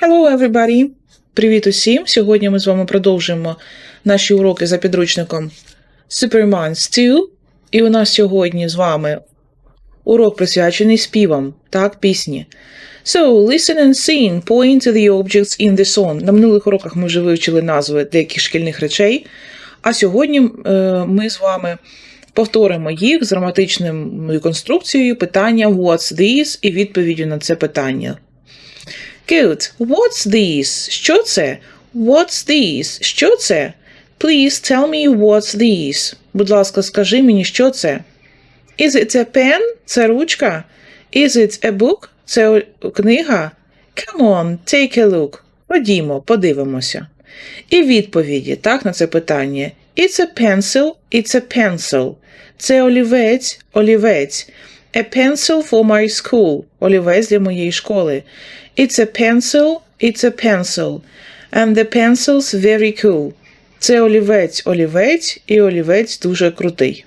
Hello, everybody! Привіт усім! Сьогодні ми з вами продовжуємо наші уроки за підручником Supermans 2. І у нас сьогодні з вами урок присвячений співам, так, пісні. So, listen and sing, point to the objects in the song. На минулих уроках ми вже вивчили назви деяких шкільних речей, а сьогодні е, ми з вами повторимо їх з граматичною конструкцією питання What's this? і відповіддю на це питання. Good. What's this? Що це? What's this? Що це? Please tell me what's this. Будь ласка, скажи мені, що це? Is it a pen? Це ручка? Is it a book? Це книга? Come on, take a look. Ходімо, подивимося. І відповіді, так, на це питання. It's a pencil, it's a pencil. Це олівець, олівець. A pencil for my school. Олівець для моєї школи. It's a pencil, it's a pencil. And the pencil's very cool. Це олівець, олівець, і олівець дуже крутий.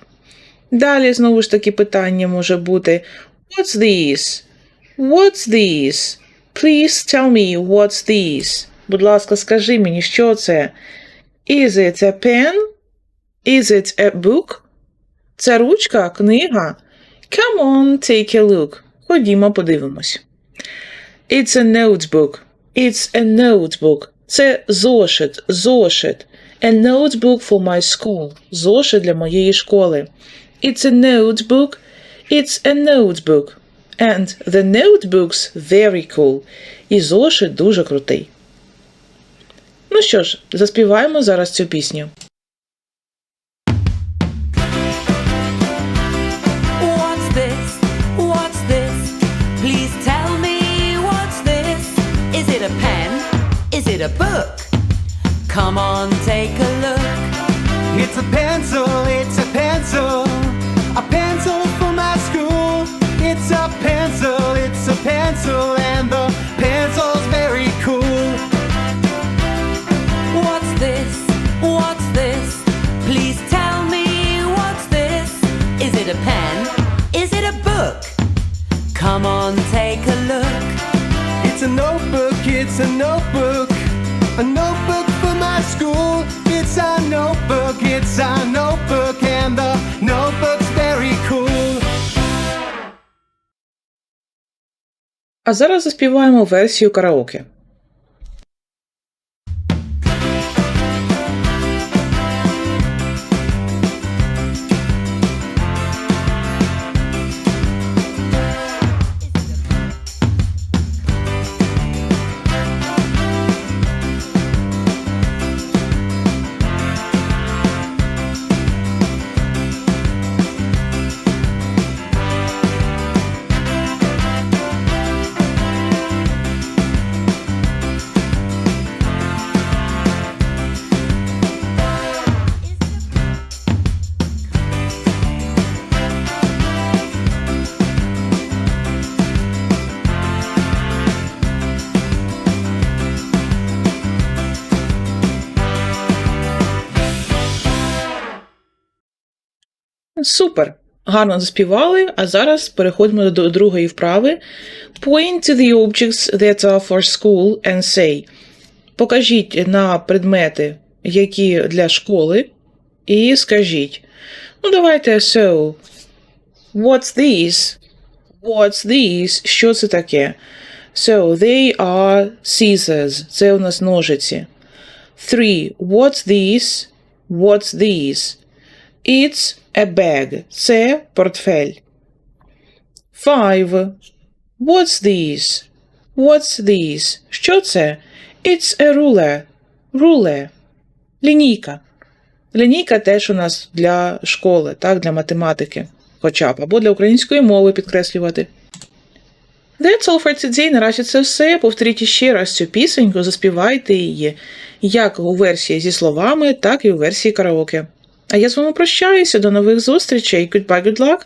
Далі знову ж таки питання може бути What's this? What's this? Please tell me what's this. Будь ласка, скажи мені, що це? Is it a pen? Is it a book? Це ручка, книга? Come on, take a look. Ходімо, подивимось. It's a notebook. It's a notebook. Це зошит, зошит. A notebook for my school. Зошит для моєї школи. It's a notebook. It's a notebook. And the notebook's very cool. І зошит дуже крутий. Ну що ж, заспіваємо зараз цю пісню. A book? Come on, take a look. It's a pencil, it's a pencil, a pencil for my school. It's a pencil, it's a pencil, and the pencil's very cool. What's this? What's this? Please tell me what's this? Is it a pen? Is it a book? Come on, take a look. It's a notebook, it's a notebook, a notebook for my school. It's a notebook, it's a notebook, and the notebook's very cool. А зараз заспіваємо версію караоке. Супер! Гарно заспівали, а зараз переходимо до другої вправи. Point to the objects that are for school and say. Покажіть на предмети, які для школи, і скажіть. Ну, давайте so. What's this? What's this? Що це таке? So, they are scissors. Це у нас ножиці. Three. What's this? What's this? It's a bag. Це портфель. Five. What's this? What's this? Що це? It's a ruler. Ruler. Лінійка. Лінійка теж у нас для школи, так, для математики. Хоча б, або для української мови підкреслювати. That's all for today. Наразі це все. Повторіть ще раз цю пісеньку, заспівайте її як у версії зі словами, так і у версії караоке. А я з вами прощаюся. До нових зустрічей. Goodbye, good luck!